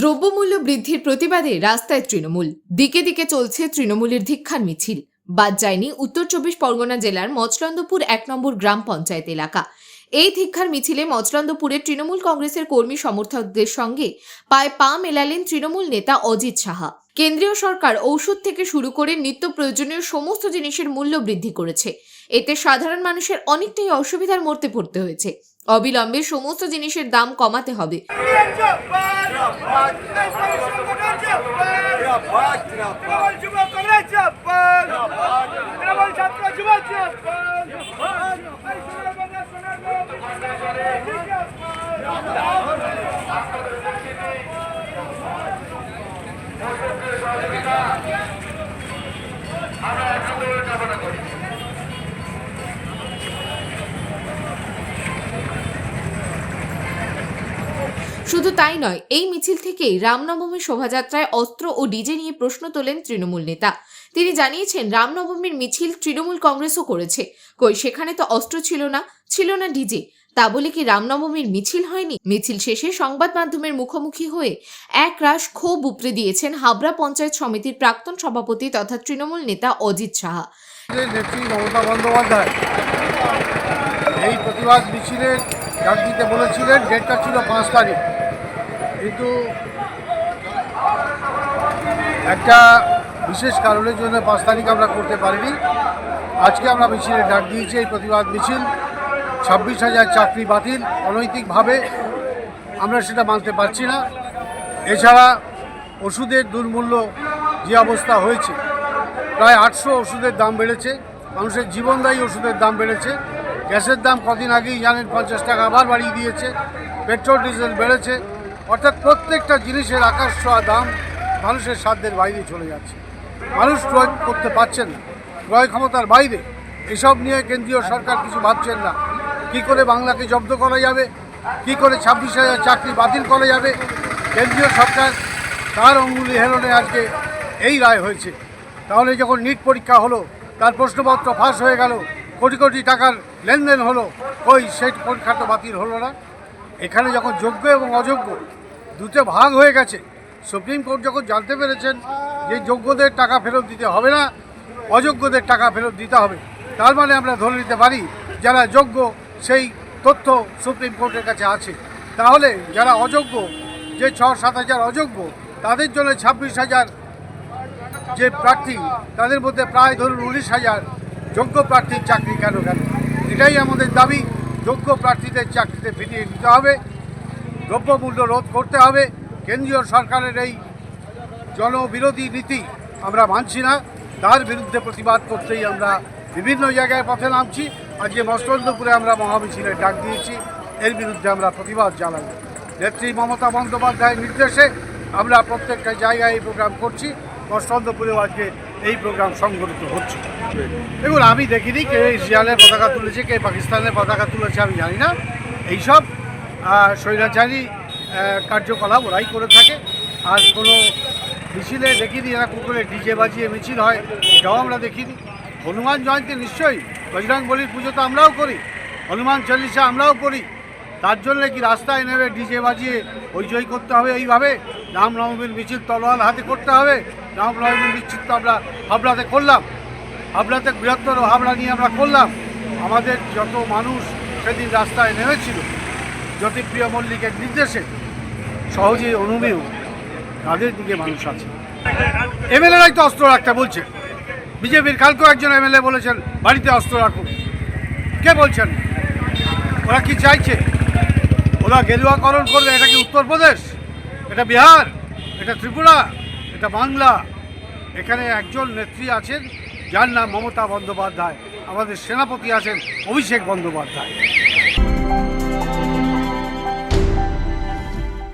দ্রব্যমূল্য বৃদ্ধির প্রতিবাদে রাস্তায় তৃণমূল। দিকে দিকে চলছে তৃণমূলের ধিক্ষার মিছিল। বাদ যায়নি উত্তর চব্বিশ পরগনা জেলার মচলন্দপুর এক নম্বর গ্রাম পঞ্চায়েত এলাকা। এই ধিক্ষার মিছিলে মচলন্দপুরে তৃণমূল কংগ্রেসের কর্মী সমর্থকদের সঙ্গে পায়ে পা মেলালেন তৃণমূল নেতা অজিত সাহা। কেন্দ্রীয় সরকার ঔষধ থেকে শুরু করে নিত্য প্রয়োজনীয় সমস্ত জিনিসের মূল্য বৃদ্ধি করেছে। এতে সাধারণ মানুষের অনেকটাই অসুবিধার মধ্যে পড়তে হয়েছে। অবিলম্বে সমস্ত জিনিসের দাম কমাতে হবে। শুধু তাই নয়, এই মিছিল থেকেই রামনবমী শোভাযাত্রায় অস্ত্র ও ডিজে নিয়ে প্রশ্ন তোলেন তৃণমূল নেতা। তিনি জানিয়েছেন, রামনবমীর মিছিল তৃণমূল কংগ্রেসও করেছে। কই, সেখানে তো অস্ত্র ছিল না ছিল না ডিজে। তা বলে কি রামনবমীর মিছিল হয়নি? মিছিল শেষে সংবাদ মাধ্যমের মুখোমুখি হয়ে এক রাশ ক্ষোভ উপড়ে দিয়েছেন হাবড়া পঞ্চায়েত সমিতির প্রাক্তন সভাপতি তথা তৃণমূল নেতা অজিত সাহা। বন্দ্যোপাধ্যায় এই প্রতিবাদ মিছিলের ডাক দিতে বলেছিলেন, ডেটটা ছিল পাঁচ তারিখ। কিন্তু একটা বিশেষ কারণের জন্য পাঁচ তারিখ আমরা করতে পারিনি। আজকে আমরা মিছিলের ডাক দিয়েছি, এই প্রতিবাদ মিছিল। ছাব্বিশ হাজার চাকরি বাতিল, অনৈতিকভাবে আমরা সেটা মানতে পারছি না। এছাড়া ওষুধের দুর্মূল্য যে অবস্থা হয়েছে, প্রায় আটশো ওষুধের দাম বেড়েছে। মানুষের জীবনদায়ী ওষুধের দাম বেড়েছে। গ্যাসের দাম কদিন আগেই জানেন পঞ্চাশ টাকা আবার বাড়িয়ে দিয়েছে। পেট্রোল, ডিজেল বেড়েছে। অর্থাৎ প্রত্যেকটা জিনিসের আকাশ ছোঁয়া দাম মানুষের সাধ্যের বাইরে চলে যাচ্ছে। মানুষ ক্রয় করতে পারছেন না। ক্রয় ক্ষমতার বাইরে। এসব নিয়ে কেন্দ্রীয় সরকার কিছু ভাবছেন না। কি করে বাংলাকে জব্দ করা যাবে? কি করে ছাব্বিশ হাজার চাকরি বাতিল করা যাবে? কেন্দ্রীয় সরকার তার অঙ্গুলি হেলনে আজকে এই রায় হয়েছে? তাহলে যখন নিট পরীক্ষা হলো, তার প্রশ্নপত্র ফাঁস হয়ে গেল, কোটি কোটি টাকার লেনদেন হলো ওই সেই পরীক্ষা তো বাতিল হলো না? এখানে যখন যোগ্য এবং অযোগ্য দুটো ভাগ হয়ে গেছে। সুপ্রিম কোর্ট যখন জানতে পেরেছেন যে যোগ্যদের টাকা ফেরত দিতে হবে না, অযোগ্যদের টাকা ফেরত দিতে হবে, তার মানে আমরা ধরে নিতে পারি যারা যোগ্য সেই তথ্য সুপ্রিম কোর্টের কাছে আছে। তাহলে যারা অযোগ্য, যে ছ সাত হাজার অযোগ্য, তাদের জন্য ছাব্বিশ হাজার যে প্রার্থী, তাদের মধ্যে প্রায় ধরুন উনিশ হাজার যোগ্য প্রার্থীর চাকরি কেন কেন এটাই আমাদের দাবি। যোগ্য প্রার্থীদের চাকরিতে ফিরিয়ে দিতে হবে। দ্রব্যমূল্য রোধ করতে হবে। কেন্দ্রীয় সরকারের এই জনবিরোধী নীতি আমরা মানছি না। তার বিরুদ্ধে প্রতিবাদ করতেই আমরা বিভিন্ন জায়গায় পথে নামছি। আজকে মস্তন্দপুরে আমরা মহামিছিলের ডাক দিয়েছি। এর বিরুদ্ধে আমরা প্রতিবাদ জানাব নেত্রী মমতা বন্দ্যোপাধ্যায়ের নির্দেশে আমরা প্রত্যেকটা জায়গায় এই প্রোগ্রাম করছি। মস্তন্দপুরেও আজকে এই প্রোগ্রাম সংগঠিত হচ্ছে। দেখুন, আমি দেখিনি কে ইসরায়েলের পতাকা তুলেছে, কে পাকিস্তানের পতাকা তুলেছে, আমি জানি না। এইসব স্বৈরাচারী কার্যকলাপ ওরাই করে থাকে। আর কোনো মিছিলে দেখিনি, এরা কুকুরে ডিজে বাজিয়ে মিছিল হয়, এটাও আমরা দেখিনি। হনুমান জয়ন্তী নিশ্চয়ই, বজরং বলির পুজো তো আমরাও করি, হনুমান চল্লিশা আমরাও করি। তার জন্য কি রাস্তায় নেবে ডিজে বাজিয়ে হইচই করতে হবে এইভাবে? রামনবমীর মিছিল তলোয়াল হাতে করতে হবে রামনবমীর মিছিল তো আমরা হাবড়াতে করলাম। হাবড়াতে বৃহত্তর হাবড়া নিয়ে আমরা করলাম। আমাদের যত মানুষ সেদিন রাস্তায় নেমেছিল জ্যোতিপ্রিয় মল্লিকের নির্দেশে সহজেই অনুমেয় তাদের দিকে মানুষ আছে। এমএলএরাই তো অস্ত্র রাখতে বলছে। বিজেপির কালকেও একজন এমএলএ বলেছেন, বাড়িতে অস্ত্র রাখুন। কে বলছেন? ওরা কি চাইছে? ওরা গেরুয়াকরণ করবে, এটা কি উত্তরপ্রদেশ? এটা বিহার? এটা ত্রিপুরা? এটা বাংলা? এখানে একজন নেত্রী আছেন, যার নাম মমতা বন্দ্যোপাধ্যায়। আমাদের সেনাপতি আছেন অভিষেক বন্দ্যোপাধ্যায়।